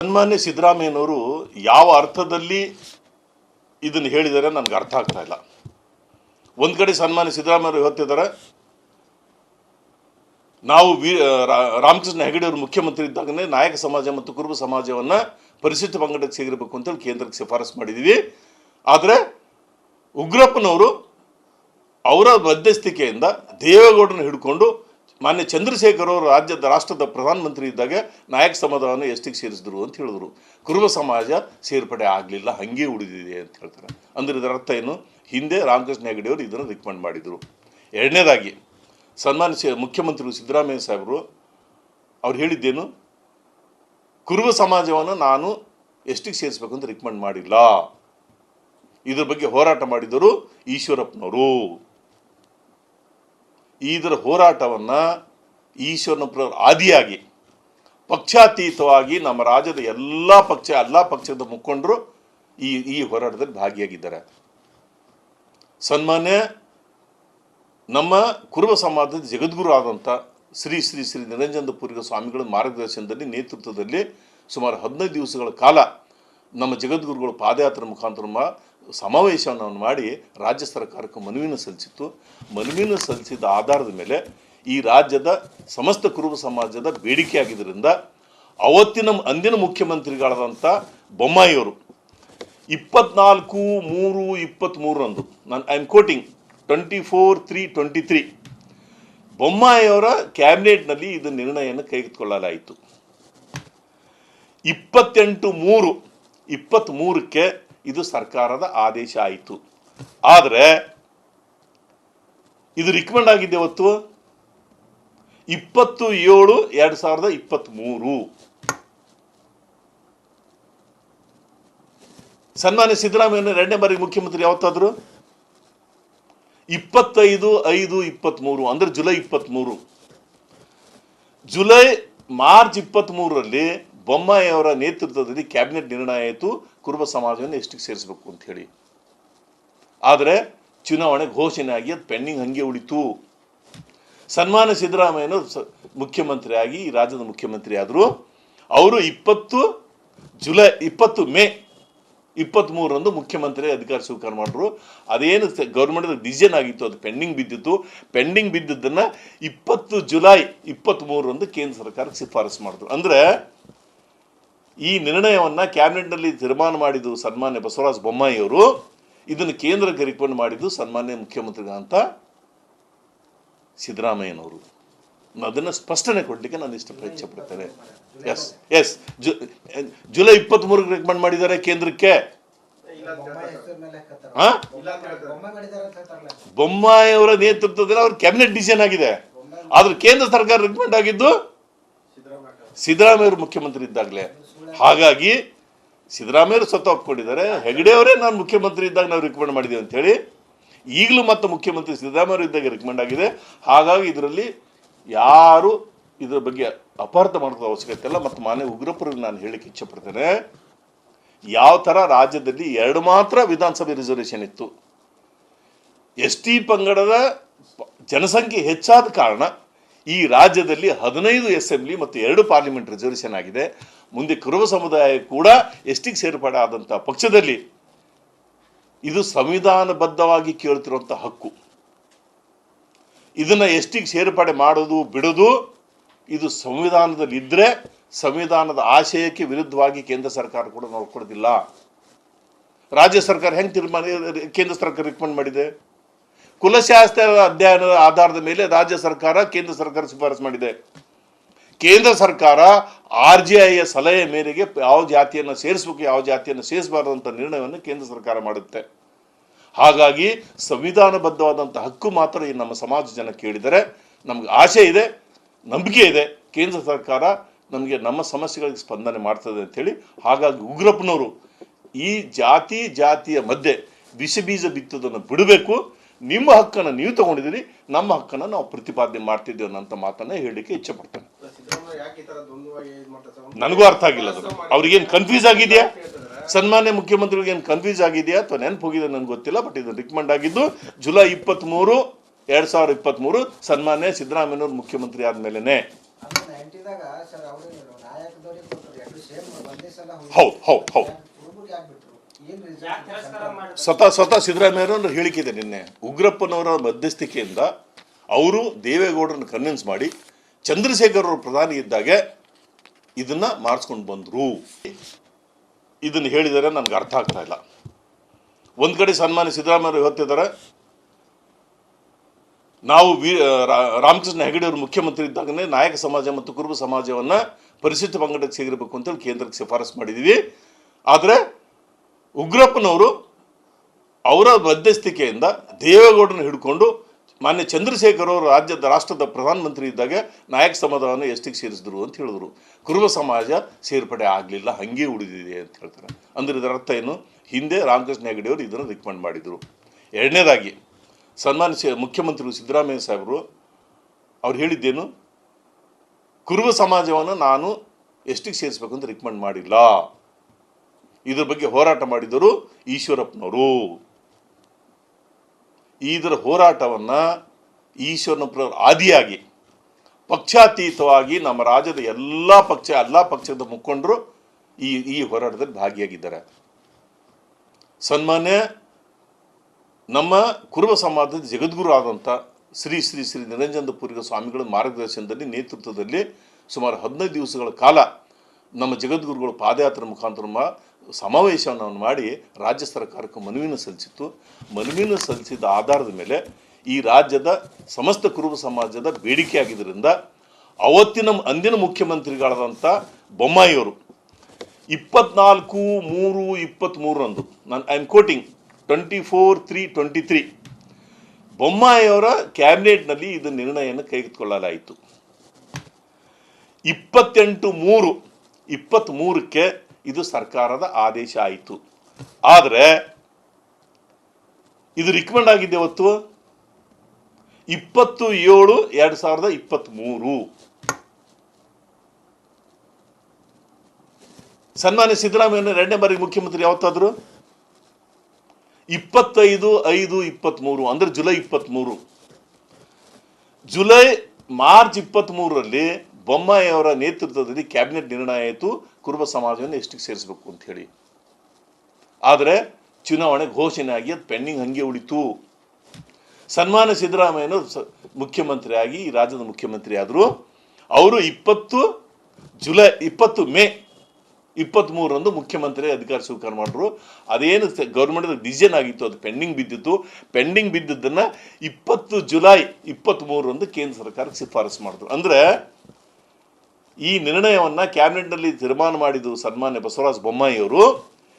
ಸನ್ಮಾನ್ಯ ಸಿದ್ದರಾಮಯ್ಯನವರು ಯಾವ ಅರ್ಥದಲ್ಲಿ ಇದನ್ನು ಹೇಳಿದರೆ ನನಗೆ ಅರ್ಥ ಆಗ್ತಾ ಇಲ್ಲ. ಒಂದು ಕಡೆ ಸನ್ಮಾನ್ಯ ಸಿದ್ದರಾಮಯ್ಯವರು ಹೇಳ್ತಿದ್ದಾರೆ ನಾವು ವಿ ರಾಮಕೃಷ್ಣ ಹೆಗಡೆ ಅವರು ಮುಖ್ಯಮಂತ್ರಿ ಇದ್ದಾಗಲೇ ನಾಯಕ ಸಮಾಜ ಮತ್ತು ಕುರುಬ ಸಮಾಜವನ್ನು ಪರಿಶಿಷ್ಟ ಪಂಗಡಕ್ಕೆ ಸೇರಿರಬೇಕು ಅಂತೇಳಿ ಕೇಂದ್ರಕ್ಕೆ ಶಿಫಾರಸು ಮಾಡಿದ್ದೀವಿ ಆದರೆ ಉಗ್ರಪ್ಪನವರು ಅವರ ಮಧ್ಯಸ್ಥಿಕೆಯಿಂದ ದೇವೇಗೌಡರನ್ನ ಹಿಡ್ಕೊಂಡು ಮಾನ್ಯ ಚಂದ್ರಶೇಖರ್ ಅವರು ರಾಜ್ಯದ ರಾಷ್ಟ್ರದ ಪ್ರಧಾನಮಂತ್ರಿ ಇದ್ದಾಗ ನಾಯಕ ಸಮುದಾಯವನ್ನು ಎಷ್ಟಿಗೆ ಸೇರಿಸಿದ್ರು ಅಂತ ಹೇಳಿದ್ರು. ಕುರುಬ ಸಮಾಜ ಸೇರ್ಪಡೆ ಆಗಲಿಲ್ಲ, ಹಾಗೆ ಉಳಿದಿದೆ ಅಂತ ಹೇಳ್ತಾರೆ. ಅಂದರೆ ಇದರ ಅರ್ಥ ಏನು? ಹಿಂದೆ ರಾಮಕೃಷ್ಣ ಹೆಗಡೆ ಅವರು ಇದನ್ನು ರಿಕಮೆಂಡ್ ಮಾಡಿದರು. ಎರಡನೇದಾಗಿ ಸನ್ಮಾನ ಮುಖ್ಯಮಂತ್ರಿ ಸಿದ್ದರಾಮಯ್ಯ ಸಾಹೇಬರು ಅವ್ರು ಹೇಳಿದ್ದೇನು? ಕುರುಬ ಸಮಾಜವನ್ನು ನಾನು ಎಷ್ಟಿಗೆ ಸೇರಿಸ್ಬೇಕು ಅಂತ ರಿಕಮೆಂಡ್ ಮಾಡಿಲ್ಲ. ಇದ್ರ ಬಗ್ಗೆ ಹೋರಾಟ ಮಾಡಿದರು ಈಶ್ವರಪ್ಪನವರು. ಇದರ ಹೋರಾಟವನ್ನು ಈಶ್ವರನಪ್ಪನವರು ಆದಿಯಾಗಿ, ಪಕ್ಷಾತೀತವಾಗಿ ನಮ್ಮ ರಾಜ್ಯದ ಎಲ್ಲ ಪಕ್ಷ ಎಲ್ಲ ಪಕ್ಷದ ಮುಖಂಡರು ಈ ಈ ಹೋರಾಟದಲ್ಲಿ ಭಾಗಿಯಾಗಿದ್ದಾರೆ. ಸನ್ಮಾನ್ಯ ನಮ್ಮ ಕುರುಬ ಸಮಾಜದ ಜಗದ್ಗುರು ಆದಂಥ ಶ್ರೀ ಶ್ರೀ ಶ್ರೀ ನಿರಂಜನಪುರಿಗ ಸ್ವಾಮಿಗಳ ಮಾರ್ಗದರ್ಶನದಲ್ಲಿ ನೇತೃತ್ವದಲ್ಲಿ ಸುಮಾರು ಹದಿನೈದು ದಿವಸಗಳ ಕಾಲ ನಮ್ಮ ಜಗದ್ಗುರುಗಳು ಪಾದಯಾತ್ರೆ ಮುಖಾಂತರ ಸಮಾವೇಶವನ್ನು ಮಾಡಿ ರಾಜ್ಯ ಸರ್ಕಾರಕ್ಕೆ ಮನವಿಯನ್ನು ಸಲ್ಲಿಸಿತ್ತು. ಮನವಿಯನ್ನು ಸಲ್ಲಿಸಿದ ಆಧಾರದ ಮೇಲೆ ಈ ರಾಜ್ಯದ ಸಮಸ್ತ ಕುರುಬ ಸಮಾಜದ ಬೇಡಿಕೆ ಆಗಿದ್ದರಿಂದ ಅವತ್ತಿನ ಅಂದಿನ ಮುಖ್ಯಮಂತ್ರಿಗಳಾದಂಥ ಬೊಮ್ಮಾಯಿಯವರು ಇಪ್ಪತ್ನಾಲ್ಕು ಮೂರು ಇಪ್ಪತ್ತ್ಮೂರರಂದು ನಾನು I am quoting, twenty four three twenty three, ಬೊಮ್ಮಾಯಿಯವರ ಕ್ಯಾಬಿನೆಟ್ನಲ್ಲಿ ಇದು ನಿರ್ಣಯವನ್ನು ಕೈಗೆತ್ತಿಕೊಳ್ಳಲಾಯಿತು. ಇಪ್ಪತ್ತೆಂಟು ಮೂರು ಇಪ್ಪತ್ತ್ಮೂರಕ್ಕೆ ಇದು ಸರ್ಕಾರದ ಆದೇಶ ಆಯಿತು. ಆದರೆ, ಇದು ರಿಕಮೆಂಡ್ ಆಗಿದ್ದೆ ಇವತ್ತು ಇಪ್ಪತ್ತು ಏಳು ಎರಡು ಸಾವಿರದ ಇಪ್ಪತ್ತ್ಮೂರು ಸನ್ಮಾನ್ಯ ಸಿದ್ದರಾಮಯ್ಯ ಎರಡನೇ ಬಾರಿಗೆ ಮುಖ್ಯಮಂತ್ರಿ ಯಾವತ್ತಾದ್ರು? ಇಪ್ಪತ್ತೈದು, ಐದು ಇಪ್ಪತ್ತ್ಮೂರು ಅಂದರೆ ಜುಲೈ ಇಪ್ಪತ್ತ್ಮೂರು ಜುಲೈ, ಮಾರ್ಚ್ ಇಪ್ಪತ್ತ್ಮೂರರಲ್ಲಿ ಬೊಮ್ಮಾಯಿ ಅವರ ನೇತೃತ್ವದಲ್ಲಿ ಕ್ಯಾಬಿನೆಟ್ ನಿರ್ಣಯ ಆಯಿತು. ಕುರುಬ ಸಮಾಜವನ್ನು ಎಷ್ಟಿಗೆ ಸೇರಿಸಬೇಕು ಅಂತ ಹೇಳಿ. ಆದರೆ ಚುನಾವಣೆ ಘೋಷಣೆ ಆಗಿ ಅದು ಪೆಂಡಿಂಗ್ ಹಂಗೆ ಉಳಿತು. ಸನ್ಮಾನ ಸಿದ್ದರಾಮಯ್ಯನು ಸ- ಮುಖ್ಯಮಂತ್ರಿಯಾಗಿ ಈ ರಾಜ್ಯದ ಮುಖ್ಯಮಂತ್ರಿ ಆದರು ಅವರು ಇಪ್ಪತ್ತು ಜುಲೈ, ಇಪ್ಪತ್ತು ಮೇ ಇಪ್ಪತ್ತ್ಮೂರರಂದು ಮುಖ್ಯಮಂತ್ರಿ ಅಧಿಕಾರ ಸ್ವೀಕಾರ ಮಾಡಿದ್ರು. ಅದೇನು ಗೌರ್ಮೆಂಟ್ ಡಿಸಿಷನ್ ಆಗಿತ್ತು, ಅದು ಪೆಂಡಿಂಗ್ ಬಿದ್ದಿತ್ತು. ಪೆಂಡಿಂಗ್ ಬಿದ್ದಿದ್ದನ್ನು ಇಪ್ಪತ್ತು ಜುಲೈ ಇಪ್ಪತ್ತ್ಮೂರರಂದು ಕೇಂದ್ರ ಸರ್ಕಾರಕ್ಕೆ ಶಿಫಾರಸು ಮಾಡಿದ್ರು. ಅಂದರೆ ಈ ನಿರ್ಣಯವನ್ನು ಕ್ಯಾಬಿನೆಟ್ನಲ್ಲಿ ತೀರ್ಮಾನ ಮಾಡಿದ್ದು ಸನ್ಮಾನ್ಯ ಬಸವರಾಜ ಬೊಮ್ಮಾಯಿ ಅವರು ಇದನ್ನು ಕೇಂದ್ರಕ್ಕೆ ರಿಕಮೆಂಡ್ ಮಾಡಿದ್ದು ಸನ್ಮಾನ್ಯ ಮುಖ್ಯಮಂತ್ರಿಗಳಂತ ಸಿದ್ದರಾಮಯ್ಯನವರು. ಅದನ್ನು ಸ್ಪಷ್ಟನೆ ಕೊಡಲಿಕ್ಕೆ ನಾನು ಇಷ್ಟ ಇಚ್ಛೆ ಪಡ್ತೇನೆ ಎಸ್ ಎಸ್ ಜುಲೈ ಇಪ್ಪತ್ತ್ಮೂರಕ್ಕೆ ರೆಕಮೆಂಡ್ ಮಾಡಿದ್ದಾರೆ ಕೇಂದ್ರಕ್ಕೆ. ಬೊಮ್ಮಾಯಿಯವರ ನೇತೃತ್ವದಲ್ಲಿ ಅವ್ರ ಕ್ಯಾಬಿನೆಟ್ ಡಿಸಿಷನ್ ಆಗಿದೆ. ಆದ್ರೆ ಕೇಂದ್ರ ಸರ್ಕಾರ ರಿಕಮೆಂಡ್ ಆಗಿದ್ದು ಸಿದ್ದರಾಮಯ್ಯ. ಅವರು ಮುಖ್ಯಮಂತ್ರಿ ಇದ್ದಾಗಲೇ ಹಾಗಾಗಿ ಸಿದ್ದರಾಮಯ್ಯರು ಸ್ವತಃ ಒಪ್ಕೊಂಡಿದ್ದಾರೆ. ಹೆಗಡೆ ಅವರೇ ನಾನು ಮುಖ್ಯಮಂತ್ರಿ ಇದ್ದಾಗ ನಾವು ರಿಕಮೆಂಡ್ ಮಾಡಿದ್ದೀವಿ ಅಂತ ಹೇಳಿ ಈಗಲೂ ಮತ್ತೆ ಮುಖ್ಯಮಂತ್ರಿ ಸಿದ್ದರಾಮಯ್ಯ ಇದ್ದಾಗ ರಿಕಮೆಂಡ್ ಆಗಿದೆ. ಹಾಗಾಗಿ ಇದರಲ್ಲಿ ಯಾರು ಇದರ ಬಗ್ಗೆ ಅಪಾರ್ಥ ಮಾಡೋದ ಅವಶ್ಯಕತೆ ಇಲ್ಲ ಮತ್ತು ಮಾನ್ಯ ಉಗ್ರಪ್ಪರಿಗೆ ನಾನು ಹೇಳಕ್ಕೆ ಇಚ್ಛೆ ಪಡ್ತೇನೆ ಯಾವ ಥರ ರಾಜ್ಯದಲ್ಲಿ ಎರಡು ಮಾತ್ರ ವಿಧಾನಸಭೆ ರಿಸರ್ವೇಷನ್ ಇತ್ತು. ಎಸ್ ಟಿ ಪಂಗಡದ ಜನಸಂಖ್ಯೆ ಹೆಚ್ಚಾದ ಕಾರಣ ಈ ರಾಜ್ಯದಲ್ಲಿ ಹದಿನೈದು ಅಸೆಂಬ್ಲಿ ಮತ್ತು ಎರಡು ಪಾರ್ಲಿಮೆಂಟ್ ರಿಸರ್ವೇಷನ್ ಆಗಿದೆ. ಮುಂದೆ ಕುರುಬ ಸಮುದಾಯ ಕೂಡ ಎಷ್ಟಿಗೆ ಸೇರ್ಪಡೆ ಆದಂಥ ಪಕ್ಷದಲ್ಲಿ ಇದು ಸಂವಿಧಾನಬದ್ಧವಾಗಿ ಕೇಳ್ತಿರುವಂಥ ಹಕ್ಕು. ಇದನ್ನು ಎಸ್ಟಿಗೆ ಸೇರ್ಪಡೆ ಮಾಡೋದು, ಬಿಡೋದು, ಇದು ಸಂವಿಧಾನದಲ್ಲಿ ಇದ್ದರೆ ಸಂವಿಧಾನದ ಆಶಯಕ್ಕೆ ವಿರುದ್ಧವಾಗಿ ಕೇಂದ್ರ ಸರ್ಕಾರ ಕೂಡ ನೋಡ್ಕೊಡೋದಿಲ್ಲ ರಾಜ್ಯ ಸರ್ಕಾರ ಹೆಂಗೆ ತೀರ್ಮಾನ, ಕೇಂದ್ರ ಸರ್ಕಾರ ರಿಕಮೆಂಡ್ ಮಾಡಿದೆ? ಕುಲಶಾಸ್ತ್ರ ಅಧ್ಯಯನದ ಆಧಾರದ ಮೇಲೆ ರಾಜ್ಯ ಸರ್ಕಾರ ಕೇಂದ್ರ ಸರ್ಕಾರ ಶಿಫಾರಸು ಮಾಡಿದೆ. ಕೇಂದ್ರ ಸರ್ಕಾರ ಆರ್ ಜಿ ಐಯ ಸಲಹೆ ಮೇರೆಗೆ ಯಾವ ಜಾತಿಯನ್ನು ಸೇರಿಸಬೇಕು, ಯಾವ ಜಾತಿಯನ್ನು ಸೇರಿಸಬಾರದು ಅಂತ ನಿರ್ಣಯವನ್ನು ಕೇಂದ್ರ ಸರ್ಕಾರ ಮಾಡುತ್ತೆ. ಹಾಗಾಗಿ ಸಂವಿಧಾನಬದ್ಧವಾದಂಥ ಹಕ್ಕು ಮಾತ್ರ ಈ ನಮ್ಮ ಸಮಾಜ ಜನ ಕೇಳಿದರೆ ನಮ್ಗೆ ಆಸೆ ಇದೆ, ನಂಬಿಕೆ ಇದೆ. ಕೇಂದ್ರ ಸರ್ಕಾರ ನಮಗೆ ನಮ್ಮ ಸಮಸ್ಯೆಗಳಿಗೆ ಸ್ಪಂದನೆ ಮಾಡ್ತದೆ ಅಂಥೇಳಿ ಹಾಗಾಗಿ ಉಗ್ರಪ್ಪನವರು ಈ ಜಾತಿ ಜಾತಿಯ ಮಧ್ಯೆ ಬಿಸಿ ಬೀಜ ಬಿತ್ತೋದನ್ನು ಬಿಡಬೇಕು. ನಿಮ್ಮ ಹಕ್ಕನ್ನು ನೀವು ತಗೊಂಡಿದ್ದೀರಿ ನಮ್ಮ ಹಕ್ಕನ್ನು ನಾವು ಪ್ರತಿಪಾದನೆ ಮಾಡ್ತಿದ್ದೇವೆ ಅನ್ನೋಂಥ ಮಾತನ್ನ ಹೇಳಲಿಕ್ಕೆ ಇಚ್ಛೆ ಪಡ್ತೇನೆ? ನನಗೂ ಅರ್ಥ ಆಗಿಲ್ಲ ಅದು. ಅವ್ರಿಗೇನು ಕನ್ಫ್ಯೂಸ್ ಆಗಿದೆಯಾ? ಸನ್ಮಾನ್ಯ ಮುಖ್ಯಮಂತ್ರಿಗಳಿಗೆ ಏನು ಕನ್ಫ್ಯೂಸ್ ಆಗಿದೆಯಾ? ಅಥವಾ ನೆನಪು ಹೋಗಿದೆ ನನಗೆ ಗೊತ್ತಿಲ್ಲ ಬಟ್ ಇದು ರಿಕಮೆಂಡ್ ಆಗಿದ್ದು ಜುಲೈ ಇಪ್ಪತ್ತ್ಮೂರು ಎರಡು ಸಾವಿರದ ಇಪ್ಪತ್ತ್ಮೂರು ಸನ್ಮಾನ್ಯ ಸಿದ್ದರಾಮಯ್ಯನವರು ಮುಖ್ಯಮಂತ್ರಿ ಆದಮೇಲೆ ಹೌದು ಹೌದು ಹೌದು. ಸ್ವತಃ ಸ್ವತಃ ಸಿದ್ದರಾಮಯ್ಯರವ್ರ ಹೇಳಿಕೆ ಇದೆ ನಿನ್ನೆ. ಉಗ್ರಪ್ಪನವರ ಮಧ್ಯಸ್ಥಿಕೆಯಿಂದ ಅವರು ದೇವೇಗೌಡರನ್ನ ಕನ್ವಿನ್ಸ್ ಮಾಡಿ ಚಂದ್ರಶೇಖರ್ ಅವರು ಪ್ರಧಾನಿ ಇದ್ದಾಗೆ ಇದನ್ನ ಮಾಡಿಸ್ಕೊಂಡು ಬಂದ್ರು. ಇದನ್ನು ಹೇಳಿದರೆ ನನಗೆ ಅರ್ಥ ಆಗ್ತಾ ಇಲ್ಲ. ಒಂದು ಕಡೆ ಸನ್ಮಾನ್ಯ ಸಿದ್ದರಾಮಯ್ಯ ಹೇಳ್ತಿದ್ದಾರೆ, ನಾವು ವಿ ರಾಮಕೃಷ್ಣ ಹೆಗಡೆ ಅವರು ಮುಖ್ಯಮಂತ್ರಿ ಇದ್ದಾಗಲೇ ನಾಯಕ ಸಮಾಜ ಮತ್ತು ಕುರುಬ ಸಮಾಜವನ್ನು ಪರಿಶಿಷ್ಟ ಪಂಗಡಕ್ಕೆ ಸೇರಿರಬೇಕು ಅಂತೇಳಿ ಕೇಂದ್ರಕ್ಕೆ ಶಿಫಾರಸು ಮಾಡಿದ್ದೀವಿ ಆದರೆ ಉಗ್ರಪ್ಪನವರು ಅವರ ಮಧ್ಯಸ್ಥಿಕೆಯಿಂದ ದೇವೇಗೌಡನ ಹಿಡ್ಕೊಂಡು ಮಾನ್ಯ ಚಂದ್ರಶೇಖರ್ ಅವರು ರಾಜ್ಯದ ರಾಷ್ಟ್ರದ ಪ್ರಧಾನಮಂತ್ರಿ ಇದ್ದಾಗ ನಾಯಕ ಸಮಾಜವನ್ನು ಎಷ್ಟಿಗೆ ಸೇರಿಸಿದ್ರು ಅಂತ ಹೇಳಿದ್ರು. ಕುರುಬ ಸಮಾಜ ಸೇರ್ಪಡೆ ಆಗಲಿಲ್ಲ, ಹಾಗೆ ಉಳಿದಿದೆ ಅಂತ ಹೇಳ್ತಾರೆ. ಅಂದರೆ ಇದರ ಅರ್ಥ ಏನು? ಹಿಂದೆ ರಾಮಕೃಷ್ಣ ಹೆಗಡೆ ಅವರು ಇದನ್ನು ರಿಕಮೆಂಡ್ ಮಾಡಿದರು. ಎರಡನೇದಾಗಿ ಸನ್ಮಾನ ಮುಖ್ಯಮಂತ್ರಿ ಸಿದ್ದರಾಮಯ್ಯ ಸಾಹೇಬರು ಅವ್ರು ಹೇಳಿದ್ದೇನು? ಕುರುಬ ಸಮಾಜವನ್ನು ನಾನು ಎಷ್ಟಿಗೆ ಸೇರಿಸ್ಬೇಕು ಅಂತ ರಿಕಮೆಂಡ್ ಮಾಡಿಲ್ಲ. ಇದ್ರ ಬಗ್ಗೆ ಹೋರಾಟ ಮಾಡಿದರು ಈಶ್ವರಪ್ಪನವರು. ಇದರ ಹೋರಾಟವನ್ನ ಈಶ್ವರಪ್ಪನವರು ಆದಿಯಾಗಿ, ಪಕ್ಷಾತೀತವಾಗಿ ನಮ್ಮ ರಾಜ್ಯದ ಎಲ್ಲ ಪಕ್ಷ ಎಲ್ಲ ಪಕ್ಷದ ಮುಖಂಡರು ಈ ಈ ಹೋರಾಟದಲ್ಲಿ ಭಾಗಿಯಾಗಿದ್ದಾರೆ. ಸನ್ಮಾನ್ಯ ನಮ್ಮ ಕುರುಬ ಸಮಾಜದ ಜಗದ್ಗುರು ಆದಂಥ ಶ್ರೀ ಶ್ರೀ ಶ್ರೀ ನಿರಂಜನಪುರಿಗ ಸ್ವಾಮಿಗಳ ಮಾರ್ಗದರ್ಶನದಲ್ಲಿ ನೇತೃತ್ವದಲ್ಲಿ ಸುಮಾರು ಹದಿನೈದು ದಿವಸಗಳ ಕಾಲ ನಮ್ಮ ಜಗದ್ಗುರುಗಳು ಪಾದಯಾತ್ರೆ ಮುಖಾಂತರ ಸಮಾವೇಶವನ್ನು ಮಾಡಿ ರಾಜ್ಯ ಸರ್ಕಾರಕ್ಕೆ ಮನವಿಯನ್ನು ಸಲ್ಲಿಸಿತ್ತು. ಮನವಿಯನ್ನು ಸಲ್ಲಿಸಿದ ಆಧಾರದ ಮೇಲೆ ಈ ರಾಜ್ಯದ ಸಮಸ್ತ ಕುರುಬ ಸಮಾಜದ ಬೇಡಿಕೆ ಆಗಿದ್ದರಿಂದ ಅವತ್ತಿನ ಅಂದಿನ ಮುಖ್ಯಮಂತ್ರಿಗಳಾದಂಥ ಬೊಮ್ಮಾಯಿಯವರು ಇಪ್ಪತ್ನಾಲ್ಕು ಮೂರು ಇಪ್ಪತ್ತ್ಮೂರರಂದು ನಾನು I am quoting twenty four three twenty three ಬೊಮ್ಮಾಯಿಯವರ ಕ್ಯಾಬಿನೆಟ್ನಲ್ಲಿ ಇದು ನಿರ್ಣಯವನ್ನು ಕೈಗೆತ್ತಿಕೊಳ್ಳಲಾಯಿತು. ಇಪ್ಪತ್ತೆಂಟು ಮೂರು ಇಪ್ಪತ್ತ್ಮೂರಕ್ಕೆ ಇದು ಸರ್ಕಾರದ ಆದೇಶ ಆಯಿತು. ಆದರೆ, ಇದು ರಿಕಮೆಂಡ್ ಆಗಿದೆ ಅವತ್ತು ಇಪ್ಪತ್ತು ಏಳು ಎರಡು ಸಾವಿರದ ಇಪ್ಪತ್ತ್ಮೂರು ಸನ್ಮಾನ್ಯ ಸಿದ್ದರಾಮಯ್ಯ ಎರಡನೇ ಬಾರಿಗೆ ಮುಖ್ಯಮಂತ್ರಿ ಯಾವತ್ತಾದ್ರು? ಇಪ್ಪತ್ತೈದು, ಐದು ಇಪ್ಪತ್ತ್ಮೂರು ಅಂದ್ರೆ ಜುಲೈ ಇಪ್ಪತ್ತ್ಮೂರು ಜುಲೈ, ಮಾರ್ಚ್ ಇಪ್ಪತ್ತ್ಮೂರರಲ್ಲಿ ಬೊಮ್ಮಾಯಿ ಅವರ ನೇತೃತ್ವದಲ್ಲಿ ಕ್ಯಾಬಿನೆಟ್ ನಿರ್ಣಯ ಆಯಿತು. ಕುರುಬ ಸಮಾಜವನ್ನು ಎಷ್ಟಿಗೆ ಸೇರಿಸಬೇಕು ಅಂತ ಹೇಳಿ. ಆದರೆ ಚುನಾವಣೆ ಘೋಷಣೆ ಆಗಿ ಅದು ಪೆಂಡಿಂಗ್ ಹಂಗೆ ಉಳಿತು. ಸನ್ಮಾನ ಸಿದ್ದರಾಮಯ್ಯನು ಮುಖ್ಯಮಂತ್ರಿ ಮುಖ್ಯಮಂತ್ರಿಯಾಗಿ ಈ ರಾಜ್ಯದ ಮುಖ್ಯಮಂತ್ರಿ ಆದರು. ಅವರು ಇಪ್ಪತ್ತು ಜುಲೈ, ಇಪ್ಪತ್ತು ಮೇ ಇಪ್ಪತ್ತ್ಮೂರರಂದು ಮುಖ್ಯಮಂತ್ರಿ ಅಧಿಕಾರ ಸ್ವೀಕಾರ ಮಾಡಿದ್ರು. ಅದೇನು ಗೌರ್ಮೆಂಟ್ ಡಿಸಿಷನ್ ಆಗಿತ್ತು, ಅದು ಪೆಂಡಿಂಗ್ ಬಿದ್ದಿತ್ತು. ಪೆಂಡಿಂಗ್ ಬಿದ್ದದ್ದನ್ನು ಇಪ್ಪತ್ತು ಜುಲೈ ಇಪ್ಪತ್ತ್ಮೂರರಂದು ಕೇಂದ್ರ ಸರ್ಕಾರಕ್ಕೆ ಶಿಫಾರಸು ಮಾಡಿದ್ರು. ಅಂದರೆ ಈ ನಿರ್ಣಯವನ್ನು ಕ್ಯಾಬಿನೆಟ್ನಲ್ಲಿ ತೀರ್ಮಾನ ಮಾಡಿದ್ದು ಸನ್ಮಾನ್ಯ ಬಸವರಾಜ ಬೊಮ್ಮಾಯಿ ಅವರು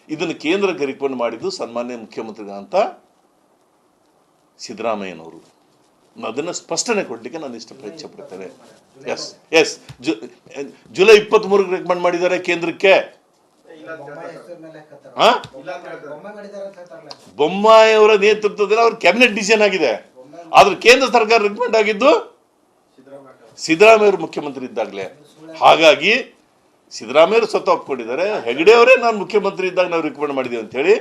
ಇದನ್ನು ಕೇಂದ್ರಕ್ಕೆ ರಿಕಮೆಂಡ್ ಮಾಡಿದ್ದು ಸನ್ಮಾನ್ಯ ಮುಖ್ಯಮಂತ್ರಿಗಳಂತ ಸಿದ್ದರಾಮಯ್ಯನವರು. ಅದನ್ನು ಸ್ಪಷ್ಟನೆ ಕೊಡಲಿಕ್ಕೆ ನಾನು ಇಷ್ಟ ಇಚ್ಛೆ ಪಡ್ತೇನೆ ಎಸ್ ಎಸ್ ಜುಲೈ ಇಪ್ಪತ್ತ್ಮೂರಕ್ಕೆ ರೆಕಮೆಂಡ್ ಮಾಡಿದ್ದಾರೆ ಕೇಂದ್ರಕ್ಕೆ. ಬೊಮ್ಮಾಯಿಯವರ ಅಂತ ಬೊಮ್ಮಾಯಿ ಹೆಸರು ಮೇಲೆ ಹಾಕತ್ತಾರ ಇಲ್ಲ ಬೊಮ್ಮಾಯಿ ಮಾಡಿದಾರೆ ಬೊಮ್ಮಾಯಿ ಅವರ ನೇತೃತ್ವದಲ್ಲಿ ಅವ್ರ ಕ್ಯಾಬಿನೆಟ್ ಡಿಸಿಷನ್ ಆಗಿದೆ. ಆದ್ರೆ ಕೇಂದ್ರ ಸರ್ಕಾರ ರಿಕಮೆಂಡ್ ಆಗಿದ್ದು ಸಿದ್ದರಾಮಯ್ಯ. ಸಿದ್ದರಾಮಯ್ಯ ಅವರು ಮುಖ್ಯಮಂತ್ರಿ ಇದ್ದಾಗಲೇ. ಹಾಗಾಗಿ ಸಿದ್ದರಾಮಯ್ಯರು ಸ್ವತಃ ಒಪ್ಕೊಂಡಿದ್ದಾರೆ ಹೆಗಡೆ ಅವರೇ ನಾನು ಮುಖ್ಯಮಂತ್ರಿ ಇದ್ದಾಗ ನಾವು ರಿಕಮೆಂಡ್ ಮಾಡಿದ್ದೀವಿ ಅಂತ ಹೇಳಿ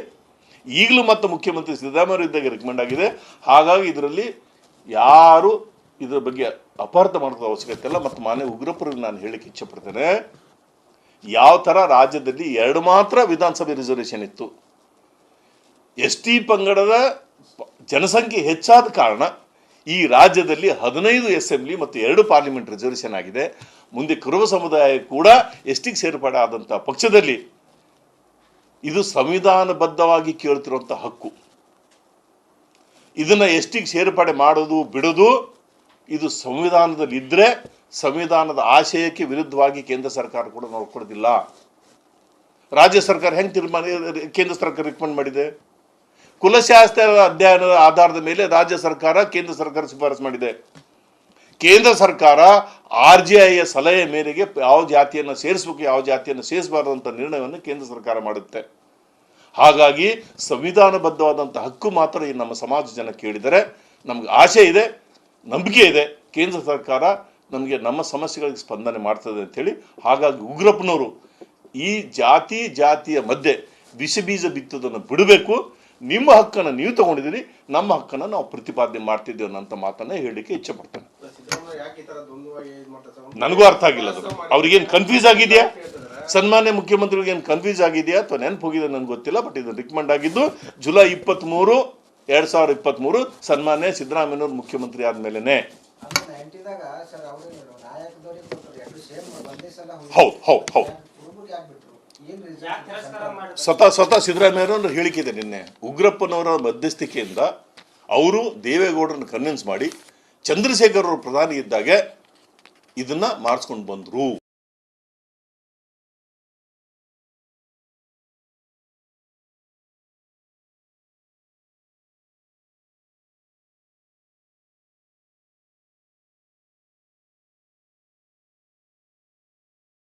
ಈಗಲೂ ಮತ್ತೆ ಮುಖ್ಯಮಂತ್ರಿ ಸಿದ್ದರಾಮಯ್ಯ ಇದ್ದಾಗ ರಿಕಮೆಂಡ್ ಆಗಿದೆ. ಹಾಗಾಗಿ ಇದರಲ್ಲಿ ಯಾರು ಇದರ ಬಗ್ಗೆ ಅಪಾರ್ಥ ಮಾಡೋದ ಅವಶ್ಯಕತೆ ಇಲ್ಲ ಮತ್ತು ಮಾನ್ಯ ಉಗ್ರಪ್ಪರಿಗೆ ನಾನು ಹೇಳಕ್ಕೆ ಇಚ್ಛೆ ಪಡ್ತೇನೆ. ಯಾವ ಥರ ರಾಜ್ಯದಲ್ಲಿ ಎರಡು ಮಾತ್ರ ವಿಧಾನಸಭೆ ರಿಸರ್ವೇಷನ್ ಇತ್ತು. ಎಸ್ ಟಿ ಪಂಗಡದ ಜನಸಂಖ್ಯೆ ಹೆಚ್ಚಾದ ಕಾರಣ ಈ ರಾಜ್ಯದಲ್ಲಿ ಹದಿನೈದು ಅಸೆಂಬ್ಲಿ ಮತ್ತು ಎರಡು ಪಾರ್ಲಿಮೆಂಟ್ ರಿಸರ್ವೇಷನ್ ಆಗಿದೆ. ಮುಂದೆ ಕುರುಬ ಸಮುದಾಯ ಕೂಡ ಎಸ್ಟಿಗೆ ಸೇರ್ಪಡೆ ಆದಂಥ ಪಕ್ಷದಲ್ಲಿ ಇದು ಸಂವಿಧಾನಬದ್ಧವಾಗಿ ಕೇಳ್ತಿರುವಂಥ ಹಕ್ಕು. ಇದನ್ನು ಎಸ್ಟಿಗೆ ಸೇರ್ಪಡೆ ಮಾಡೋದು, ಬಿಡೋದು, ಇದು ಸಂವಿಧಾನದಲ್ಲಿ ಇದ್ದರೆ ಸಂವಿಧಾನದ ಆಶಯಕ್ಕೆ ವಿರುದ್ಧವಾಗಿ ಕೇಂದ್ರ ಸರ್ಕಾರ ಕೂಡ ನೋಡ್ಕೊಡೋದಿಲ್ಲ ರಾಜ್ಯ ಸರ್ಕಾರ ಹೆಂಗೆ ತೀರ್ಮಾನ, ಕೇಂದ್ರ ಸರ್ಕಾರ ರಿಕಮೆಂಡ್ ಮಾಡಿದೆ? ಕುಲಶಾಸ್ತ್ರ ಅಧ್ಯಯನದ ಆಧಾರದ ಮೇಲೆ ರಾಜ್ಯ ಸರ್ಕಾರ ಕೇಂದ್ರ ಸರ್ಕಾರ ಶಿಫಾರಸು ಮಾಡಿದೆ. ಕೇಂದ್ರ ಸರ್ಕಾರ ಆರ್ ಜಿ ಐಯ ಸಲಹೆ ಮೇರೆಗೆ ಯಾವ ಜಾತಿಯನ್ನು ಸೇರಿಸಬೇಕು, ಯಾವ ಜಾತಿಯನ್ನು ಸೇರಿಸಬಾರದು ಅಂತ ನಿರ್ಣಯವನ್ನು ಕೇಂದ್ರ ಸರ್ಕಾರ ಮಾಡುತ್ತೆ. ಹಾಗಾಗಿ ಸಂವಿಧಾನಬದ್ಧವಾದಂಥ ಹಕ್ಕು ಮಾತ್ರ ಈ ನಮ್ಮ ಸಮಾಜ ಜನ ಕೇಳಿದರೆ ನಮ್ಗೆ ಆಸೆ ಇದೆ, ನಂಬಿಕೆ ಇದೆ. ಕೇಂದ್ರ ಸರ್ಕಾರ ನಮಗೆ ನಮ್ಮ ಸಮಸ್ಯೆಗಳಿಗೆ ಸ್ಪಂದನೆ ಮಾಡ್ತದೆ ಅಂಥೇಳಿ ಹಾಗಾಗಿ ಉಗ್ರಪ್ಪನವರು ಈ ಜಾತಿ ಜಾತಿಯ ಮಧ್ಯೆ ಬಿಸಿ ಬೀಜ ಬಿತ್ತೋದನ್ನು ಬಿಡಬೇಕು. ನಿಮ್ಮ ಹಕ್ಕನ್ನು ನೀವು ತಗೊಂಡಿದ್ದೀರಿ, ನಮ್ಮ ಹಕ್ಕನ್ನು ನಾವು ಪ್ರತಿಪಾದನೆ ಮಾಡ್ತಿದ್ದೇವೆ ಅನ್ನೋಂಥ ಮಾತನ್ನು ಹೇಳಲಿಕ್ಕೆ ಇಚ್ಛೆ ಪಡ್ತೇನೆ. ನನಗೂ ಅರ್ಥ ಆಗಿಲ್ಲ ಅದು. ಅವ್ರಿಗೇನು ಕನ್ಫ್ಯೂಸ್ ಆಗಿದೆಯಾ? ಸನ್ಮಾನ್ಯ ಮುಖ್ಯಮಂತ್ರಿಗೆ ಏನು ಕನ್ಫ್ಯೂಸ್ ಆಗಿದೆಯಾ? ಅಥವಾ ನೆನಪು ಹೋಗಿದೆ ನನಗೆ ಗೊತ್ತಿಲ್ಲ ಬಟ್ ಇದು ರಿಕಮೆಂಡ್ ಆಗಿದ್ದು ಜುಲೈ ಇಪ್ಪತ್ತ್ಮೂರು ಎರಡು ಸಾವಿರದ ಇಪ್ಪತ್ತ್ಮೂರು ಸನ್ಮಾನ್ಯ ಸಿದ್ದರಾಮಯ್ಯನವ್ರ ಮುಖ್ಯಮಂತ್ರಿ ಆದಮೇಲೆ ಹೌದು, ಹೌದು, ಹೌದು. ಸ್ವತಃ ಸ್ವತಃ ಸಿದ್ದರಾಮಯ್ಯನವರು ಹೇಳಿಕೆ ಇದೆ ನಿನ್ನೆ. ಉಗ್ರಪ್ಪನವರ ಮಧ್ಯಸ್ಥಿಕೆಯಿಂದ ಅವರು ದೇವೇಗೌಡರನ್ನು ಕನ್ವಿನ್ಸ್ ಮಾಡಿ ಚಂದ್ರಶೇಖರ್ ಅವರು ಪ್ರಧಾನಿ ಇದ್ದಾಗೆ ಇದನ್ನ ಮಾಡಿಸ್ಕೊಂಡು ಬಂದರು.